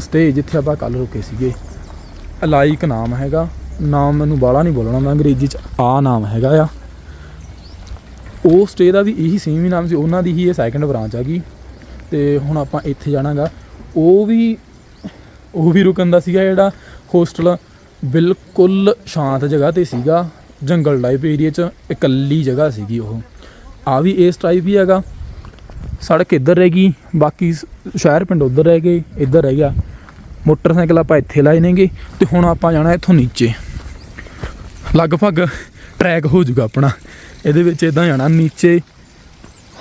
Home stay ਜਿੱਥੇ ਆਪਾਂ ਕੱਲ ਰੁਕੇ ਸੀਗੇ। ਅਲਾਈਕ ਨਾਮ ਹੈਗਾ। ਨਾਮ ਮੈਨੂੰ ਬਾਲਾ ਨਹੀਂ ਬੋਲਣਾ, ਮੈਂ ਅੰਗਰੇਜ਼ੀ ਚ ਆ ਨਾਮ ਹੈਗਾ ਆ। ਉਹ ਸਟੇ ਦਾ ਵੀ ਇਹੀ ਸੇਮ ਹੀ ਨਾਮ ਸੀ, ਉਹਨਾਂ ਦੀ ਹੀ ਇਹ ਸੈਕੰਡ ਬ੍ਰਾਂਚ ਆ ਗਈ। ਤੇ ਹੁਣ ਆਪਾਂ ਇੱਥੇ ਜਾਣਾਗਾ। ਉਹ ਵੀ ਉਹ ਵੀ ਰੁਕਣ ਦਾ ਸੀਗਾ ਜਿਹੜਾ ਹੋਸਟਲ ਬਿਲਕੁਲ ਸ਼ਾਂਤ ਜਗ੍ਹਾ ਤੇ ਸੀਗਾ। ਜੰਗਲ ਟਾਈਪ ਏਰੀਆ 'ਚ ਇਕੱਲੀ ਜਗ੍ਹਾ ਸੀਗੀ ਉਹ। ਆ ਵੀ ਇਸ ਟਾਈਪ ਹੀ ਹੈਗਾ। ਸੜਕ ਇੱਧਰ ਰਹਿ ਗਈ, ਬਾਕੀ ਸ- ਸ਼ਹਿਰ ਪਿੰਡ ਉੱਧਰ ਰਹਿ ਗਏ, ਇੱਧਰ ਰਹਿ ਗਿਆ। ਮੋਟਰਸਾਈਕਲ ਆਪਾਂ ਇੱਥੇ ਲਾਏ ਨੇਗੇ ਤੇ ਹੁਣ ਆਪਾਂ ਜਾਣਾ ਇੱਥੋਂ ਨੀਚੇ। ਲਗਭਗ ਟਰੈਕ ਹੋ ਜਾਊਗਾ ਆਪਣਾ। ਇਹਦੇ ਵਿੱਚ ਇਦਾਂ ਜਾਣਾ, ਨੀਚੇ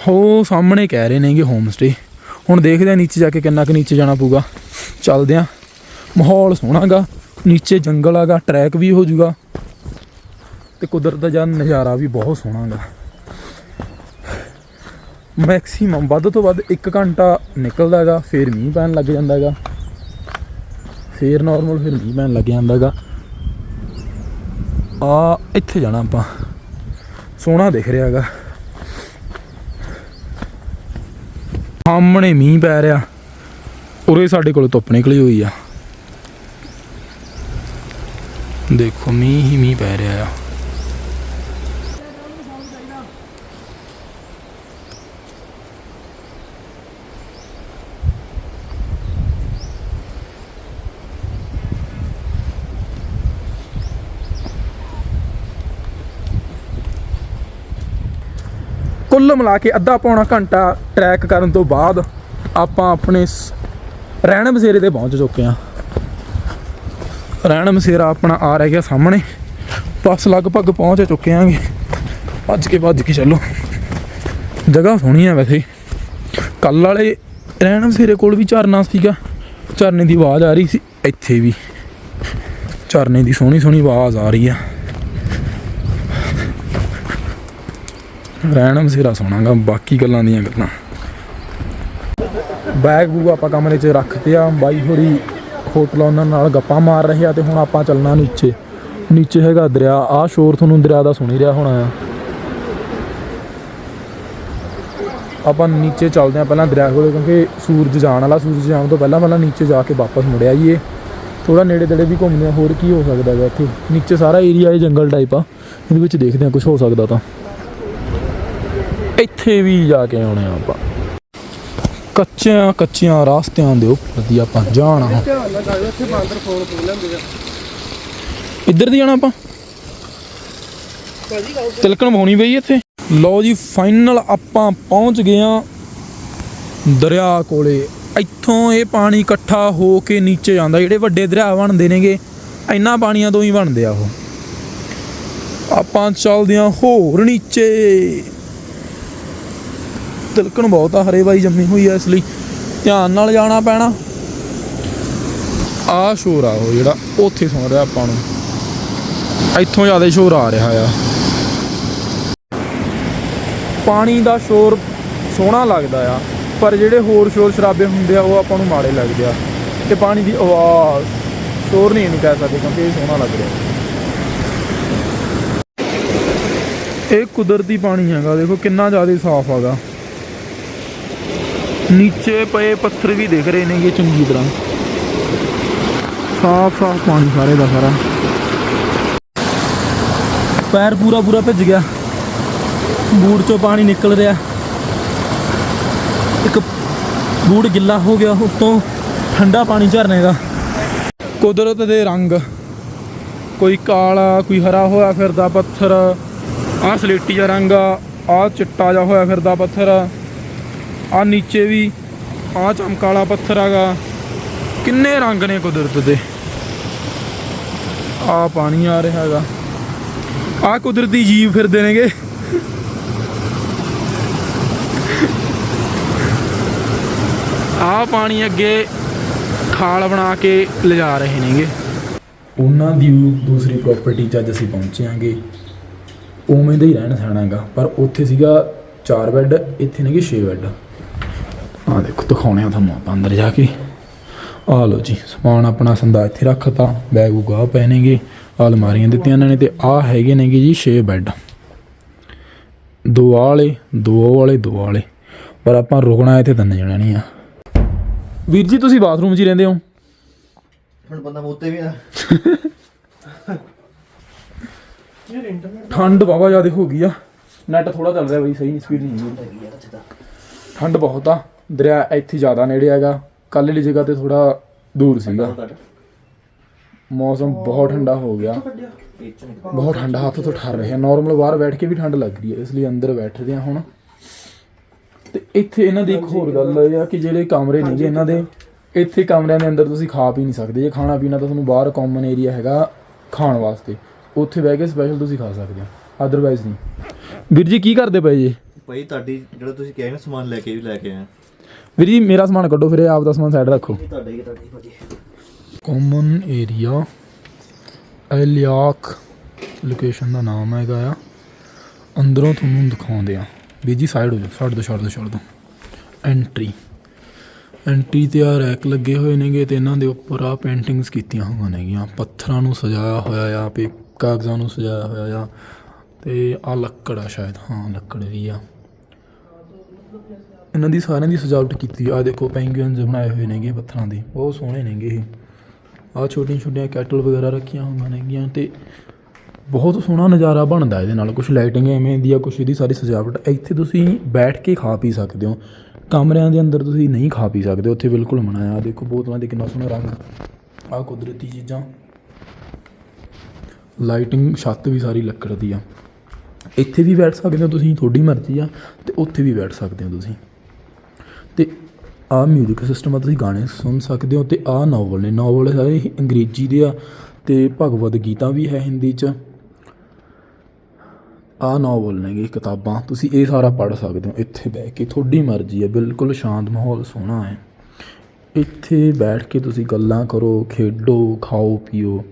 ਹੋ ਸਾਹਮਣੇ ਕਹਿ ਰਹੇ ਨੇਗੇ ਹੋਮ ਸਟੇ ਹੁਣ ਦੇਖਦੇ ਆ ਨੀਚੇ ਜਾ ਕੇ ਕਿੰਨਾ ਕੁ ਨੀਚੇ ਜਾਣਾ ਪਊਗਾ। ਚੱਲਦੇ ਆ ਮਾਹੌਲ ਸੋਹਣਾਗਾ ਨੀਚੇ ਜੰਗਲ ਆਗਾ ਟਰੈਕ ਵੀ ਹੋ ਜਾਊਗਾ। ਤੇ ਕੁਦਰਤ ਦਾ ਜਨ ਨਜ਼ਾਰਾ ਵੀ ਬਹੁਤ ਸੋਹਣਾਗਾ ਮੈਕਸਿਮਮ ਵੱਧ ਤੋਂ ਵੱਧ 1 ਘੰਟਾ ਨਿਕਲਦਾ ਹੈਗਾ ਫਿਰ ਮੀਂਹ ਪੈਣ ਲੱਗ ਜਾਂਦਾ ਹੈਗਾ ਫਿਰ ਨਾਰਮਲ ਫਿਰ ਮੀਂਹ ਪੈਣ ਲੱਗ ਜਾਂਦਾ ਹੈਗਾ ਆ ਇੱਥੇ ਜਾਣਾ ਆਪਾਂ। ਸੋਹਣਾ ਦਿਖ ਰਿਹਾ ਹੈਗਾ ਸਾਹਮਣੇ ਮੀਂਹ ਪੈ ਰਿਹਾ। ਉਰੇ ਸਾਡੇ ਕੋਲ ਧੁੱਪ ਨਿਕਲੀ ਹੋਈ ਆ। ਦੇਖੋ ਮੀਂਹ ਹੀ ਮੀਂਹ ਪੈ ਰਿਹਾ ਆ। ਕੁੱਲ ਮਿਲਾ ਕੇ ਅੱਧਾ ਪੌਣਾ ਘੰਟਾ ਟਰੈਕ ਕਰਨ ਤੋਂ ਬਾਅਦ ਆਪਾਂ ਆਪਣੇ ਸ- ਰਹਿਣ ਬਸੇਰੇ ਤੇ ਪਹੁੰਚ ਚੁੱਕੇ ਹਾਂ। ਰਹਿਣ ਬਸੇਰਾ ਆਪਣਾ ਆ ਰਹਿ ਗਿਆ ਸਾਹਮਣੇ। ਬਸ ਲਗਭਗ ਪਹੁੰਚ ਚੁੱਕੇ ਆਂਗੇ ਭੱਜ ਕੇ ਭੱਜ ਕੇ ਚੱਲੋ। ਜਗ੍ਹਾ ਸੋਹਣੀ ਆ ਵੈਸੇ। ਕੱਲ ਵਾਲੇ ਰਹਿਣ ਬਸੇਰੇ ਕੋਲ ਵੀ ਝਰਨਾ ਸੀਗਾ। ਝਰਨੇ ਦੀ ਆਵਾਜ਼ ਆ ਰਹੀ ਸੀ। ਇੱਥੇ ਵੀ। ਝਰਨੇ ਦੀ ਸੋਹਣੀ ਸੋਹਣੀ ਆਵਾਜ਼ ਆ ਰਹੀ ਆ। ਰਹਿਣ ਬਸੇਰਾ ਸੋਹਣਾਗਾ ਬਾਕੀ ਗੱਲਾਂ ਦੀਆਂ ਗੱਲਾਂ। ਬੈਗ ਬੂਗ ਆਪਾਂ ਕਮਰੇ 'ਚ ਰੱਖਤੇ ਆ, ਬਾਈ ਹੋਰੀ ਹੋਟਲ ਉਹਨਾਂ ਨਾਲ ਗੱਪਾਂ ਮਾਰ ਰਹੇ ਆ ਤੇ ਹੁਣ ਆਪਾਂ ਚੱਲਣਾ ਨੀਚੇ। ਨੀਚੇ ਹੈਗਾ ਦਰਿਆ ਆ ਸ਼ੋਰ ਤੁਹਾਨੂੰ ਦਰਿਆ ਦਾ ਸੁਣੀ ਰਿਹਾ ਹੋਣਾ ਆ। ਆਪਾਂ ਨੀਚੇ ਚੱਲਦੇ ਆ ਪਹਿਲਾਂ ਦਰਿਆ ਕੋਲ, ਕਿਉਂਕਿ ਸੂਰਜ ਜਾਣ ਵਾਲਾ, ਸੂਰਜ ਜਾਣ ਤੋਂ ਪਹਿਲਾਂ ਪਹਿਲਾਂ ਨੀਚੇ ਜਾ ਕੇ ਵਾਪਸ ਮੁੜਿਆ ਜੀ ਇਹ ਥੋੜਾ ਨੇੜੇ ਤੇੜੇ ਵੀ ਘੁੰਮਦੇ ਆ, ਹੋਰ ਕੀ ਹੋ ਸਕਦਾ ਹੈ ਇੱਥੇ। ਨੀਚੇ ਸਾਰਾ ਏਰੀਆ ਇਹ ਜੰਗਲ ਟਾਈਪ ਆ, ਇਹਦੇ ਵਿੱਚ ਦੇਖਦੇ ਆ ਕੁਝ ਹੋ ਸਕਦਾ ਤਾਂ। ਇੱਥੇ ਵੀ ਜਾ ਕੇ ਆਉਣੇ ਆ ਆਪਾਂ। ਕੱਚਿਆਂ ਕੱਚਿਆਂ ਰਾਸਤਿਆਂ ਦੇ ਉੱਪਰ ਦੀ ਆਪਾਂ ਜਾਣਾ। ਇੱਧਰ ਦੀ ਜਾਣਾ ਆਪਾਂ। ਤਿਲਕਣ ਪਾਉਣੀ ਪਈ ਇੱਥੇ। ਲਓ ਜੀ ਫਾਈਨਲ ਆਪਾਂ ਪਹੁੰਚ ਗਏ ਆ ਦਰਿਆ ਕੋਲੇ। ਇੱਥੋਂ ਇਹ ਪਾਣੀ ਇਕੱਠਾ ਹੋ ਕੇ ਨੀਚੇ ਜਾਂਦਾ। ਜਿਹੜੇ ਵੱਡੇ ਦਰਿਆ ਬਣਦੇ ਨੇਗੇ, ਇੰਨਾ ਪਾਣੀਆਂ ਤੋਂ ਹੀ ਬਣਦੇ ਆ ਉਹ। ਆਪਾਂ ਚੱਲਦੇ ਆ ਹੋਰ ਨੀਚੇ। ਤਿਲਕਣ ਬਹੁਤ ਆ, ਹਰੇ ਬਾਈ ਜੰਮੀ ਹੋਈ ਆ ਇਸ ਲਈ। ਧਿਆਨ ਨਾਲ ਜਾਣਾ ਪੈਣਾ। ਆ ਸ਼ੋਰ ਆ ਉਹ ਜਿਹੜਾ, ਉੱਥੇ ਸੁਣ ਰਿਹਾ ਆਪਾਂ ਨੂੰ। ਇੱਥੋਂ ਜ਼ਿਆਦਾ ਸ਼ੋਰ ਆ ਰਿਹਾ ਆ। ਪਾਣੀ ਦਾ ਸ਼ੋਰ ਸੋਹਣਾ ਲੱਗਦਾ ਆ, ਪਰ ਜਿਹੜੇ ਹੋਰ ਸ਼ੋਰ ਸ਼ਰਾਬੇ ਹੁੰਦੇ ਆ, ਉਹ ਆਪਾਂ ਨੂੰ ਮਾੜੇ ਲੱਗਦੇ ਆ। ਤੇ ਪਾਣੀ ਦੀ ਆਵਾਜ਼, ਸ਼ੋਰ ਨਹੀਂ ਇਹਨੂੰ ਕਹਿ ਸਕਦੇ, ਕਿਉਂਕਿ ਇਹ ਸੋਹਣਾ ਲੱਗ ਰਿਹਾ। ਇਹ ਕੁਦਰਤੀ ਪਾਣੀ ਹੈਗਾ, ਦੇਖੋ ਕਿੰਨਾ ਜ਼ਿਆਦਾ ਸਾਫ਼ ਹੈਗਾ। ਨੀਚੇ ਪਏ ਪੱਥਰ ਵੀ ਦਿਖ ਰਹੇ ਨੇਗੇ ਚੰਗੀ ਤਰ੍ਹਾਂ। ਸਾਫ਼ ਸਾਫ਼ ਪਾਣੀ ਸਾਰੇ ਦਾ ਸਾਰਾ। ਪੈਰ ਪੂਰਾ ਪੂਰਾ ਭਿੱਜ ਗਿਆ। ਬੂਟ ਚੋਂ ਪਾਣੀ ਨਿਕਲ ਰਿਹਾ। ਇੱਕ ਬੂਟ ਗਿੱਲਾ ਹੋ ਗਿਆ, ਉੱਤੋਂ ਠੰਡਾ ਪਾਣੀ ਝਰਨੇ ਦਾ। ਕੁਦਰਤ ਦੇ ਰੰਗ। ਕੋਈ ਕਾਲਾ, ਕੋਈ ਹਰਾ ਹੋਇਆ ਫਿਰਦਾ ਪੱਥਰ। ਆਹ ਸਲੇਟੀ ਜਿਹਾ ਰੰਗ ਆ, ਆਹ ਚਿੱਟਾ ਜਿਹਾ ਹੋਇਆ ਫਿਰਦਾ ਪੱਥਰ। ਆ ਨੀਚੇ ਵੀ ਆਹ ਚਮਕਾਲਾ ਪੱਥਰ ਹੈਗਾ। ਕਿੰਨੇ ਰੰਗ ਨੇ ਕੁਦਰਤ ਦੇ। ਆ ਪਾਣੀ ਆ ਰਿਹਾ ਹੈਗਾ। ਆ ਕੁਦਰਤੀ ਜੀਵ ਫਿਰਦੇ ਨੇਗੇ ਆ ਪਾਣੀ ਅੱਗੇ ਖਾਲ ਬਣਾ ਕੇ ਲਿਜਾ ਰਹੇ ਨੇਗੇ। ਉਹਨਾਂ ਦੀ ਦੂਸਰੀ ਪ੍ਰਾਪਰਟੀ 'ਚ ਅੱਜ ਅਸੀਂ ਪਹੁੰਚੇ ਆਂਗੇ ਉਵੇਂ ਦਾ ਹੀ ਰਹਿਣ ਸਹਿਣਾਗਾ ਪਰ ਉੱਥੇ ਸੀਗਾ 4 ਬੈੱਡ ਇੱਥੇ ਨੇਗੇ 6 ਬੈੱਡ ਆ ਦੇਖੋ ਦਿਖਾਉਣੇ ਆ ਤੁਹਾਨੂੰ ਆਪਾਂ ਅੰਦਰ ਜਾ ਕੇ। ਆ ਲਓ ਜੀ ਸਮਾਨ ਆਪਣਾ ਸੰਦਾ ਇੱਥੇ ਰੱਖਤਾ ਬੈਗ ਉਗਾ ਪਏ ਨੇਗੇ ਅਲਮਾਰੀਆਂ ਦਿੱਤੀਆਂ ਇਹਨਾਂ ਨੇ ਤੇ ਆ ਹੈਗੇ ਨੇਗੇ ਜੀ 6 ਬੈੱਡ ਦੋ ਵਾਲੇ ਦੋ ਵਾਲੇ ਦੋ ਵਾਲੇ ਪਰ ਆਪਾਂ ਰੁਕਣਾ ਇੱਥੇ ਤਿੰਨ ਜਣਾ ਨਹੀਂ ਆ। ਵੀਰ ਜੀ ਤੁਸੀਂ ਬਾਥਰੂਮ 'ਚ ਹੀ ਰਹਿੰਦੇ ਹੋ? ਹੁਣ ਬੰਦਾ ਮੂਤੇ ਵੀ ਆ। ਯਾਰ ਇੰਟਰਨੈਟ ਠੰਡ ਬਾਬਾ ਜ਼ਿਆਦਾ ਹੋ ਗਈ ਆ। ਨੈਟ ਥੋੜਾ ਚੱਲ ਰਿਹਾ ਬਈ ਸਹੀ ਸਪੀਡ ਨਹੀਂ ਹੈਗੀ। ਠੰਡ ਬਹੁਤ ਆ। ਦਰਿਆ ਇੱਥੇ ਜ਼ਿਆਦਾ ਨੇੜੇ ਹੈਗਾ। ਕੱਲ੍ਹ ਵਾਲੀ ਜਗ੍ਹਾ ਤੇ ਥੋੜਾ ਦੂਰ ਸੀਗਾ। ਮੌਸਮ ਬਹੁਤ ਠੰਡਾ ਹੋ ਗਿਆ। ਬਹੁਤ ਠੰਡਾ ਹੱਥ ਤੋਂ ਠਰ ਰਿਹਾ। ਨਾਰਮਲ ਬਾਹਰ ਬੈਠ ਕੇ ਵੀ ਠੰਡ ਲੱਗ ਰਹੀ ਹੈ ਇਸ ਲਈ ਅੰਦਰ ਬੈਠਦੇ ਆ ਹੁਣ। ਤੇ ਇੱਥੇ ਇਹਨਾਂ ਦੀ ਇੱਕ ਹੋਰ ਗੱਲ ਇਹ ਆ ਕਿ ਜਿਹੜੇ ਕਮਰੇ ਨੇਗੇ ਇਹਨਾਂ ਦੇ ਇੱਥੇ ਕਮਰਿਆਂ ਦੇ ਅੰਦਰ ਤੁਸੀਂ ਖਾ ਪੀ ਨਹੀਂ ਸਕਦੇ। ਜੇ ਖਾਣਾ ਪੀਣਾ ਤਾਂ ਤੁਹਾਨੂੰ ਬਾਹਰ ਕਾਮਨ ਏਰੀਆ ਹੈਗਾ ਖਾਣ ਵਾਸਤੇ। ਉੱਥੇ ਬਹਿ ਕੇ ਸਪੈਸ਼ਲ ਤੁਸੀਂ ਖਾ ਸਕਦੇ ਹੋ। ਅਦਰਵਾਈਜ਼ ਨਹੀਂ। ਵੀਰ ਜੀ ਕੀ ਕਰਦੇ ਪਏ ਜੀ? ਭਾਈ ਤੁਹਾਡੀ ਜਿਹੜਾ ਤੁਸੀਂ ਕਿਹਾ ਨਾ ਸਮਾਨ ਲੈ ਕੇ ਵੀ ਲੈ ਕੇ ਆਏ ਵੀਰ ਜੀ ਮੇਰਾ ਸਮਾਨ ਕੱਢੋ ਫਿਰ ਇਹ ਆਪ ਦਾ ਸਮਾਨ ਸਾਈਡ ਰੱਖੋ। ਤੁਹਾਡਾ ਹੀ ਹੈ, ਤੁਹਾਡਾ ਹੀ ਭਾਜੀ ਕਾਮਨ ਏਰੀਆ ਐਲਿਆਕ ਲੋਕੇਸ਼ਨ ਦਾ ਨਾਮ ਹੈਗਾ ਆ। ਅੰਦਰੋਂ ਤੁਹਾਨੂੰ ਦਿਖਾਉਂਦੇ ਆ। ਵੀ ਜੀ ਸਾਈਡ ਹੋ ਜਾ ਛੱਡ ਦੋ ਛੱਡ ਦੋ ਛੱਡ ਦੋ ਐਂਟਰੀ ਐਂਟਰੀ ਤੇ ਆ ਰੈਕ ਲੱਗੇ ਹੋਏ ਨੇਗੇ ਤੇ ਇਹਨਾਂ ਦੇ ਉੱਪਰ ਆ ਪੇਂਟਿੰਗਸ ਕੀਤੀਆਂ ਹੋਈਆਂ ਨੇਗੀਆਂ। ਪੱਥਰਾਂ ਨੂੰ ਸਜਾਇਆ ਹੋਇਆ ਆ ਤੇ ਕਾਗਜ਼ਾਂ ਨੂੰ ਸਜਾਇਆ ਹੋਇਆ ਆ। ਤੇ ਆ ਲੱਕੜ ਆ ਸ਼ਾਇਦ ਹਾਂ ਲੱਕੜ ਵੀ ਆ। ਇਹਨਾਂ ਦੀ ਸਾਰਿਆਂ ਦੀ ਸਜਾਵਟ ਕੀਤੀ। ਆ ਦੇਖੋ ਪੈਂਗੂਇਨਸ ਬਣਾਏ ਹੋਏ ਨੇਗੇ ਪੱਥਰਾਂ ਦੇ। ਬਹੁਤ ਸੋਹਣੇ ਨੇਗੇ ਇਹ। ਆ ਛੋਟੀਆਂ ਛੋਟੀਆਂ ਕੈਟਲ ਵਗੈਰਾ ਰੱਖੀਆਂ ਹੋਈਆਂ ਨੇਗੀਆਂ ਤੇ ਬਹੁਤ ਸੋਹਣਾ ਨਜ਼ਾਰਾ ਬਣਦਾ ਇਹਦੇ ਨਾਲ। ਕੁਝ ਲਾਈਟਿੰਗ ਐਵੇਂ ਦੀ ਆ ਕੁਝ ਇਹਦੀ ਸਾਰੀ ਸਜਾਵਟ। ਇੱਥੇ ਤੁਸੀਂ ਬੈਠ ਕੇ ਖਾ ਪੀ ਸਕਦੇ ਹੋ। ਕਮਰਿਆਂ ਦੇ ਅੰਦਰ ਤੁਸੀਂ ਨਹੀਂ ਖਾ ਪੀ ਸਕਦੇ, ਉੱਥੇ ਬਿਲਕੁਲ ਮਨਾ ਆ। ਦੇਖੋ, ਬੋਤਲਾਂ ਦੇ ਕਿੰਨਾ ਸੋਹਣਾ ਰੰਗ। ਆ ਕੁਦਰਤੀ ਚੀਜ਼ਾਂ। ਲਾਈਟਿੰਗ ਛੱਤ ਵੀ ਸਾਰੀ ਲੱਕੜ ਦੀ ਆ। ਇੱਥੇ ਵੀ ਬੈਠ ਸਕਦੇ ਹੋ ਤੁਸੀਂ, ਤੁਹਾਡੀ ਮਰਜ਼ੀ ਆ, ਤੇ ਉੱਥੇ ਵੀ ਬੈਠ ਸਕਦੇ ਹੋ ਤੁਸੀਂ। ਆਹ ਮਿਊਜ਼ਿਕ ਸਿਸਟਮ ਆ, ਤੁਸੀਂ ਗਾਣੇ ਸੁਣ ਸਕਦੇ ਹੋ ਅਤੇ ਆਹ ਨੋਵਲ ਨੇ। ਨੋਵਲ ਸਾਰੇ ਅੰਗਰੇਜ਼ੀ ਦੇ ਆ ਅਤੇ ਭਗਵਤ ਗੀਤਾ ਵੀ ਹੈ ਹਿੰਦੀ ਚ। ਆਹ ਨੋਵਲ ਨੇਗੇ ਕਿਤਾਬਾਂ, ਤੁਸੀਂ ਇਹ ਸਾਰਾ ਪੜ੍ਹ ਸਕਦੇ ਹੋ। ਇੱਥੇ ਬਹਿ ਕੇ ਤੁਹਾਡੀ ਮਰਜ਼ੀ ਹੈ, ਬਿਲਕੁਲ ਸ਼ਾਂਤ ਮਾਹੌਲ ਸੋਹਣਾ ਹੈ। ਇੱਥੇ ਬੈਠ ਕੇ ਤੁਸੀਂ ਗੱਲਾਂ ਕਰੋ, ਖੇਡੋ, ਖਾਓ, ਪੀਓ,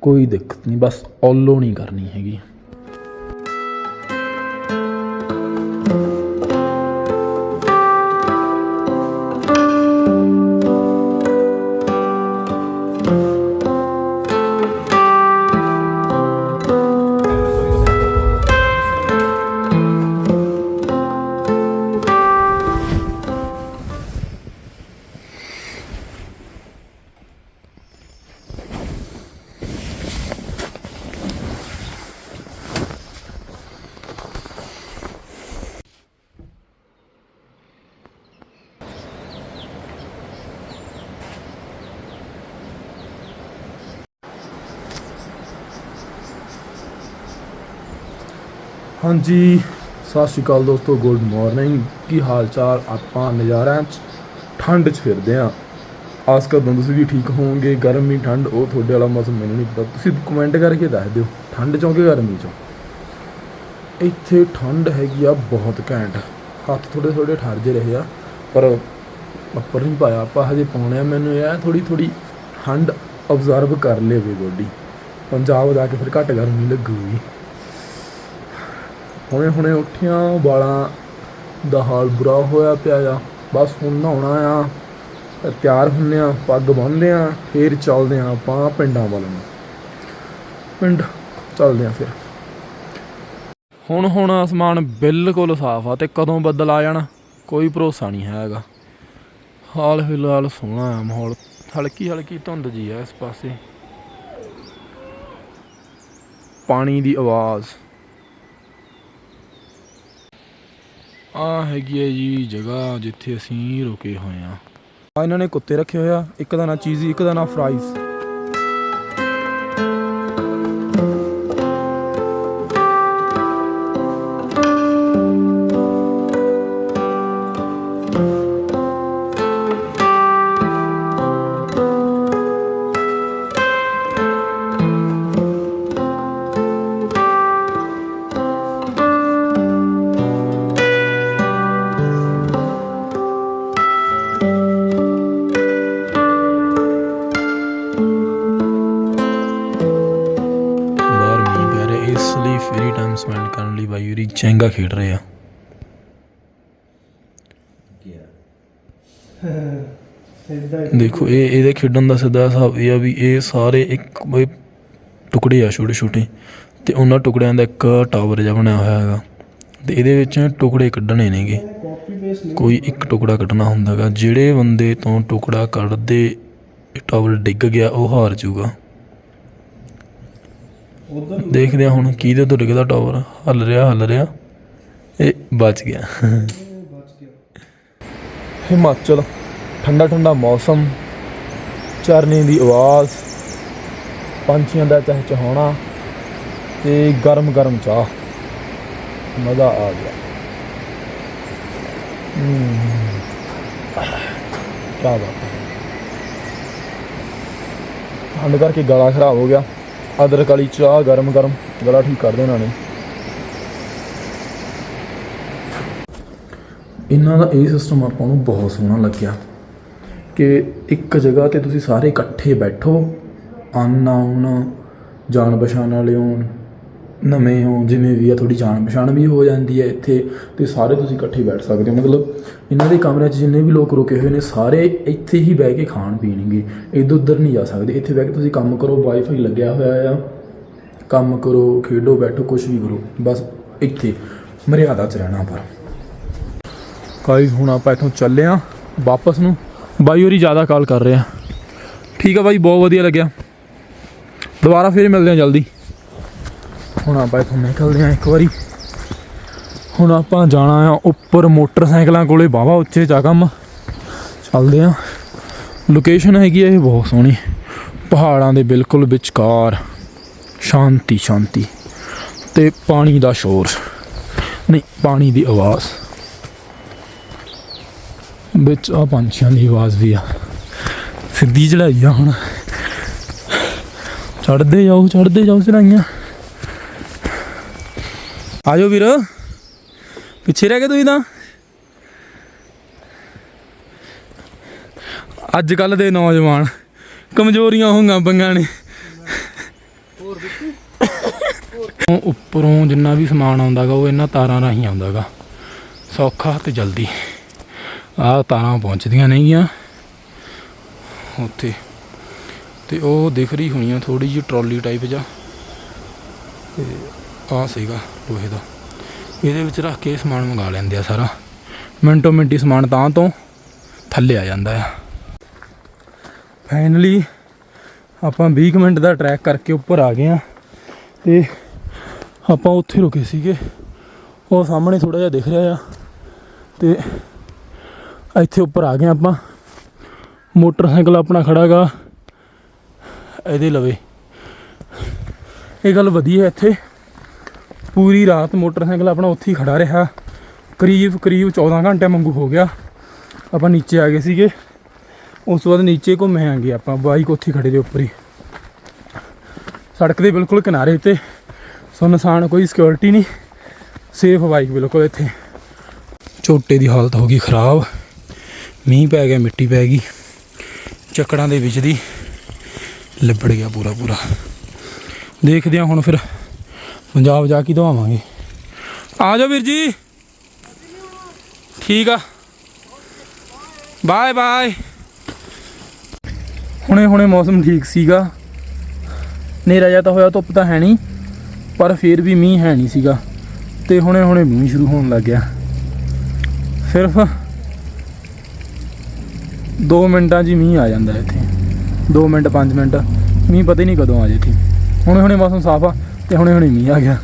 ਕੋਈ ਦਿੱਕਤ ਨਹੀਂ, ਬਸ ਔਲੋ ਨਹੀਂ ਕਰਨੀ ਹੈਗੀ। ਹਾਂਜੀ, ਸਤਿ ਸ਼੍ਰੀ ਅਕਾਲ ਦੋਸਤੋ, ਗੁੱਡ ਮਾਰਨਿੰਗ। ਕੀ ਹਾਲ ਚਾਲ ਆਪਾਂ ਨਜ਼ਾਰਿਆਂ 'ਚ? ਠੰਡ 'ਚ ਫਿਰਦੇ ਆਂ। ਆਸ ਕਰਦਾ ਤੁਸੀਂ ਵੀ ਠੀਕ ਹੋਵੋਗੇ। ਗਰਮੀ, ਠੰਡ, ਉਹ ਤੁਹਾਡੇ ਵਾਲਾ ਮੌਸਮ ਮੈਨੂੰ ਨਹੀਂ ਪਤਾ। ਤੁਸੀਂ ਕਮੈਂਟ ਕਰਕੇ ਦੱਸ ਦਿਓ, ਠੰਡ 'ਚੋਂ ਕਿ ਗਰਮੀ 'ਚੋਂ? ਇੱਥੇ ਠੰਡ ਹੈਗੀ ਆ ਬਹੁਤ ਘੈਂਟ। ਹੱਥ ਥੋੜੇ ਥੋੜੇ ਠਰ ਜੇ ਰਹੇ ਆ, ਪਰ ਉੱਪਰ ਨਹੀਂ ਪਾਇਆ ਆਪਾਂ, ਹਜੇ ਪਾਉਣੇ ਆ ਮੈਨੂੰ ਇਹ ਥੋੜੀ ਥੋੜੀ ਠੰਡ ਅਬਜ਼ਰਵ ਕਰ ਲੇਵੇ ਬੋਡੀ ਪੰਜਾਬ ਜਾ ਕੇ ਫਿਰ ਘੱਟ ਗਰਮੀ ਲੱਗੂਗੀ। ਹੁਣੇ ਹੁਣੇ ਉੱਠਿਆ ਵਾਲਾਂ ਦਾ ਹਾਲ ਬੁਰਾ ਹੋਇਆ ਪਿਆ ਆ। ਬਸ ਹੁਣ ਨਹਾਉਣਾ ਆ, ਤਿਆਰ ਹੁੰਨੇ ਆ, ਪੱਗ ਬੰਨ੍ਹਦੇ ਆ, ਫੇਰ ਚੱਲਦੇ ਆ ਆਪਾਂ ਪਿੰਡਾਂ ਵੱਲ ਨੂੰ। ਪਿੰਡ ਚੱਲਦੇ ਆ ਫਿਰ। ਹੁਣ ਹੁਣ ਆਸਮਾਨ ਬਿਲਕੁਲ ਸਾਫ਼ ਆ ਤੇ ਕਦੋਂ ਬੱਦਲ ਆ ਜਾਣ, ਕੋਈ ਭਰੋਸਾ ਨਹੀਂ ਹੈਗਾ। ਹਾਲ ਫਿਲਹਾਲ ਸੋਹਣਾ ਆ ਮਾਹੌਲ। ਹਲਕੀ ਹਲਕੀ ਧੁੰਦ ਜੀ ਆ ਇਸ ਪਾਸੇ। ਪਾਣੀ ਦੀ ਆਵਾਜ਼। ਆ ਹੈਗੀ ਹੈ ਜੀ ਜਗ੍ਹਾ ਜਿੱਥੇ ਅਸੀਂ ਰੁਕੇ ਹੋਏ ਆ ਆ ਇਹਨਾਂ ਨੇ ਕੁੱਤੇ ਰੱਖੇ ਹੋਇਆ ਇੱਕ ਦਾ ਨਾਂ ਚੀਜ਼ੀ, ਇੱਕ ਦਾ ਨਾਂ ਫਰਾਈਜ਼। ਚੈਂਗਾ ਖੇਡ ਰਹੇ ਆ। ਦੇਖੋ, ਇਹ ਇਹਦੇ ਖੇਡਣ ਦਾ ਸਿੱਧਾ ਹਿਸਾਬ ਇਹ ਆ ਵੀ ਇਹ ਸਾਰੇ ਇੱਕ ਟੁਕੜੇ ਆ ਛੋਟੇ ਛੋਟੇ ਤੇ ਉਹਨਾਂ ਟੁਕੜਿਆਂ ਦਾ ਇੱਕ ਟਾਵਰ ਜਿਹਾ ਬਣਿਆ ਹੋਇਆ ਹੈਗਾ ਤੇ ਇਹਦੇ ਵਿੱਚ ਟੁਕੜੇ ਕੱਢਣੇ ਨੇਗੇ। ਕੋਈ ਇੱਕ ਟੁਕੜਾ ਕੱਢਣਾ ਹੁੰਦਾਗਾ ਜਿਹੜੇ ਬੰਦੇ ਤੋਂ ਟੁਕੜਾ ਕੱਢਦੇ ਟਾਵਰ ਡਿੱਗ ਗਿਆ, ਉਹ ਹਾਰ ਜਾਊਗਾ। ਦੇਖਦੇ ਹਾਂ ਹੁਣ ਕਿਹਦੇ ਤੋਂ ਡਿੱਗਦਾ ਟਾਵਰ, ਹੱਲ ਰਿਹਾ ਹੱਲ ਰਿਹਾ। ਇਹ ਬਚ ਗਿਆ। ਹਿਮਾਚਲ, ਠੰਡਾ ਠੰਡਾ ਮੌਸਮ, ਚਰਨੇ ਦੀ ਆਵਾਜ਼, ਪੰਛੀਆਂ ਦਾ ਚਹਿਚਹਾਉਣਾ ਤੇ ਗਰਮ ਗਰਮ ਚਾਹ। ਮਜ਼ਾ ਆ ਗਿਆ। ਕੀ ਬਾਤ ਹੈ। ਠੰਡ ਕਰਕੇ ਗਲਾ ਖਰਾਬ ਹੋ ਗਿਆ। ਅਦਰਕ ਵਾਲੀ ਚਾਹ ਗਰਮ ਗਰਮ। ਗਲਾ ਠੀਕ ਕਰ ਦੇਣਾ ਨੇ ਇਹਨਾਂ ਦਾ ਇਹ ਸਿਸਟਮ ਆਪਾਂ ਨੂੰ ਬਹੁਤ ਸੋਹਣਾ ਲੱਗਿਆ ਕਿ ਇੱਕ ਜਗ੍ਹਾ ਤੇ ਤੁਸੀਂ ਸਾਰੇ ਇਕੱਠੇ ਬੈਠੋ ਅਨਨਾਉਨ ਜਾਣ ਪਛਾਣ ਵਾਲੇ ਹੋਣ, ਨਵੇਂ ਹੋ ਜਿਵੇਂ ਵੀ ਆ ਥੋੜੀ ਜਾਣ ਪਛਾਣ ਵੀ ਹੋ ਜਾਂਦੀ ਹੈ ਇੱਥੇ ਤੇ ਸਾਰੇ ਤੁਸੀਂ ਇਕੱਠੇ ਬੈਠ ਸਕਦੇ ਹੋ। ਮਤਲਬ ਇਹਨਾਂ ਦੇ ਕਮਰੇ 'ਚ ਜਿੰਨੇ ਵੀ ਲੋਕ ਰੁਕੇ ਹੋਏ ਨੇ, ਸਾਰੇ ਇੱਥੇ ਹੀ ਬਹਿ ਕੇ ਖਾਣ ਪੀਣਗੇ। ਇੱਧਰ ਉੱਧਰ ਨਹੀਂ ਜਾ ਸਕਦੇ। ਇੱਥੇ ਬਹਿ ਕੇ ਤੁਸੀਂ ਕੰਮ ਕਰੋ ਵਾਈਫਾਈ ਲੱਗਿਆ ਹੋਇਆ ਆ। ਕੰਮ ਕਰੋ, ਖੇਡੋ, ਬੈਠੋ ਕੁਝ ਵੀ ਕਰੋ। ਬਸ ਇੱਥੇ, ਮਰਿਆਦਾ 'ਚ ਰਹਿਣਾ ਪਰ ਗਾਇਸ ਹੁਣ ਆਪਾਂ ਇੱਥੋਂ ਚੱਲੇ ਆ ਵਾਪਸ ਨੂੰ। ਬਾਈ ਹੋਰੀ ਜ਼ਿਆਦਾ ਕਾਲ ਕਰ ਰਹੇ ਰਿਹਾ ਠੀਕ ਆ ਬਾਈ, ਬਹੁਤ ਵਧੀਆ ਲੱਗਿਆ। ਦੁਬਾਰਾ ਫੇਰ ਮਿਲਦੇ ਆ ਜਲਦੀ। ਹੁਣ ਆਪਾਂ ਇੱਥੋਂ ਨਿਕਲਦੇ ਆ ਇੱਕ ਵਾਰੀ। ਹੁਣ ਆਪਾਂ ਜਾਣਾ ਆ ਉੱਪਰ ਮੋਟਰਸਾਈਕਲਾਂ ਕੋਲੇ। ਬਾਵਾ ਉੱਚੇ ਜਾ ਕੰਮ। ਚੱਲਦੇ ਆ ਲੋਕੇਸ਼ਨ ਹੈਗੀ ਆ ਇਹ ਬਹੁਤ ਸੋਹਣੀ। ਪਹਾੜਾਂ ਦੇ ਬਿਲਕੁਲ ਵਿਚਕਾਰ। ਸ਼ਾਂਤੀ ਸ਼ਾਂਤੀ ਤੇ ਪਾਣੀ ਦਾ ਸ਼ੋਰ। ਨਹੀਂ, ਪਾਣੀ ਦੀ ਆਵਾਜ਼। ਵਿੱਚ ਆ ਪੰਛੀਆਂ ਦੀ ਆਵਾਜ਼ ਵੀ ਆ। ਸਿੱਧੀ ਚੜਾਈ ਆ ਹੁਣ। ਚੜਦੇ ਜਾਓ ਚੜਦੇ ਜਾਓ ਚੜਾਈਆਂ ਆਜੋ ਵੀਰ। ਪਿੱਛੇ ਰਹਿ ਗਏ ਤੁਸੀਂ ਤਾਂ। ਅੱਜ ਕੱਲ ਦੇ ਨੌਜਵਾਨ ਕਮਜ਼ੋਰੀਆਂ ਹੋਈਆਂ ਬੰਗਾਂ ਨੇ। ਉਹ ਉੱਪਰੋਂ ਜਿੰਨਾ ਵੀ ਸਮਾਨ ਆਉਂਦਾਗਾ ਉਹ ਇਹਨਾਂ ਤਾਰਾਂ ਰਾਹੀਂ ਆਉਂਦਾਗਾ ਸੌਖਾ ਤੇ ਜਲਦੀ। ਆਹ ਤਾਰਾਂ ਪਹੁੰਚਦੀਆਂ ਨਹੀਂਗੀਆਂ ਉੱਥੇ। ਤੇ ਉਹ ਦਿਖ ਰਹੀ ਹੋਣੀ ਆ ਥੋੜੀ ਜਿਹੀ ਟਰਾਲੀ ਟਾਈਪ ਜਾਂ ਤੇ ਆਹ ਸੀਗਾ ਲੋਹੇ ਦਾ। ਇਹਦੇ ਵਿੱਚ ਰੱਖ ਕੇ ਸਮਾਨ ਮੰਗਾ ਲੈਂਦੇ ਆ ਸਾਰਾ। ਮਿੰਟੋ ਮਿੰਟੀ ਸਮਾਨ ਤਾਂ ਤੋਂ ਥੱਲੇ ਆ ਜਾਂਦਾ ਆ। ਫਾਈਨਲੀ ਆਪਾਂ 20 ਕੁ ਮਿੰਟ ਦਾ ਟਰੈਕ ਕਰਕੇ ਉੱਪਰ ਆ ਗਏ ਆ। ਤੇ ਆਪਾਂ ਉੱਥੇ ਰੁਕੇ ਸੀਗੇ। ਉਹ ਸਾਹਮਣੇ ਥੋੜਾ ਜਿਹਾ ਦਿਖ ਰਿਹਾ ਆ। ਤੇ ਇੱਥੇ ਉੱਪਰ ਆ ਗਏ ਆਪਾਂ। ਮੋਟਰਸਾਈਕਲ ਆਪਣਾ ਖੜਾਗਾ ਇਹਦੇ ਲਵੇ। ਇਹ ਗੱਲ ਵਧੀਆ ਇੱਥੇ। ਪੂਰੀ ਰਾਤ ਮੋਟਰਸਾਈਕਲ ਆਪਣਾ ਉੱਥੇ ਹੀ ਖੜਾ ਰਿਹਾ। ਕਰੀਬ ਕਰੀਬ 14 ਘੰਟੇ ਵਾਂਗੂ ਹੋ ਗਿਆ। ਆਪਾਂ ਨੀਚੇ ਆ ਗਏ ਸੀਗੇ। ਉਸ ਤੋਂ ਬਾਅਦ ਨੀਚੇ ਘੁੰਮੇ ਆਂਗੇ ਆਪਾਂ। ਬਾਈਕ ਉੱਥੇ ਹੀ ਖੜੇ ਦੇ ਉੱਪਰ ਹੀ। ਸੜਕ ਦੇ ਬਿਲਕੁਲ ਕਿਨਾਰੇ ਤੇ। ਸੁੰਨਸਾਨ ਕੋਈ ਸਿਕਿਉਰਿਟੀ ਨਹੀਂ। ਸੇਫ ਬਾਈਕ ਬਿਲਕੁਲ ਇੱਥੇ। ਝੋਟੇ ਦੀ ਹਾਲਤ ਹੋ ਗਈ ਖਰਾਬ। ਮੀਂਹ ਪੈ ਗਿਆ, ਮਿੱਟੀ ਪੈ ਗਈ। ਚੱਕੜਾਂ ਦੇ ਵਿੱਚ ਦੀ ਲੱਭੜ ਗਿਆ ਪੂਰਾ ਪੂਰਾ। ਦੇਖਦੇ ਹਾਂ ਹੁਣ ਫਿਰ ਪੰਜਾਬ ਜਾ ਕੇ ਦਵਾਵਾਂਗੇ। ਆ ਜਾਓ ਵੀਰ ਜੀ। ਠੀਕ ਆ। Bye bye. ਹੁਣੇ ਹੁਣੇ ਮੌਸਮ ਠੀਕ ਸੀਗਾ। ਹਨੇਰਾ ਜਿਹਾ ਤਾਂ ਹੋਇਆ, ਧੁੱਪ ਤਾਂ ਹੈ ਨਹੀਂ, ਪਰ ਫਿਰ ਵੀ ਮੀਂਹ ਹੈ ਨਹੀਂ ਸੀਗਾ। ਤੇ ਹੁਣੇ ਹੁਣੇ ਮੀਂਹ ਸ਼ੁਰੂ ਹੋਣ ਲੱਗ ਗਿਆ। ਸਿਰਫ 2 ਮਿੰਟਾਂ 'ਚ ਹੀ ਮੀਂਹ ਆ ਜਾਂਦਾ ਇੱਥੇ। 2 ਮਿੰਟ 5 ਮਿੰਟ। ਮੀਂਹ ਪਤਾ ਹੀ ਨਹੀਂ ਕਦੋਂ ਆ ਜੇ ਇੱਥੇ। ਹੁਣੇ ਹੁਣੇ ਮੌਸਮ ਸਾਫ਼ ਆ ਤੇ ਹੁਣੇ ਹੁਣੇ ਮੀਂਹ ਆ ਗਿਆ।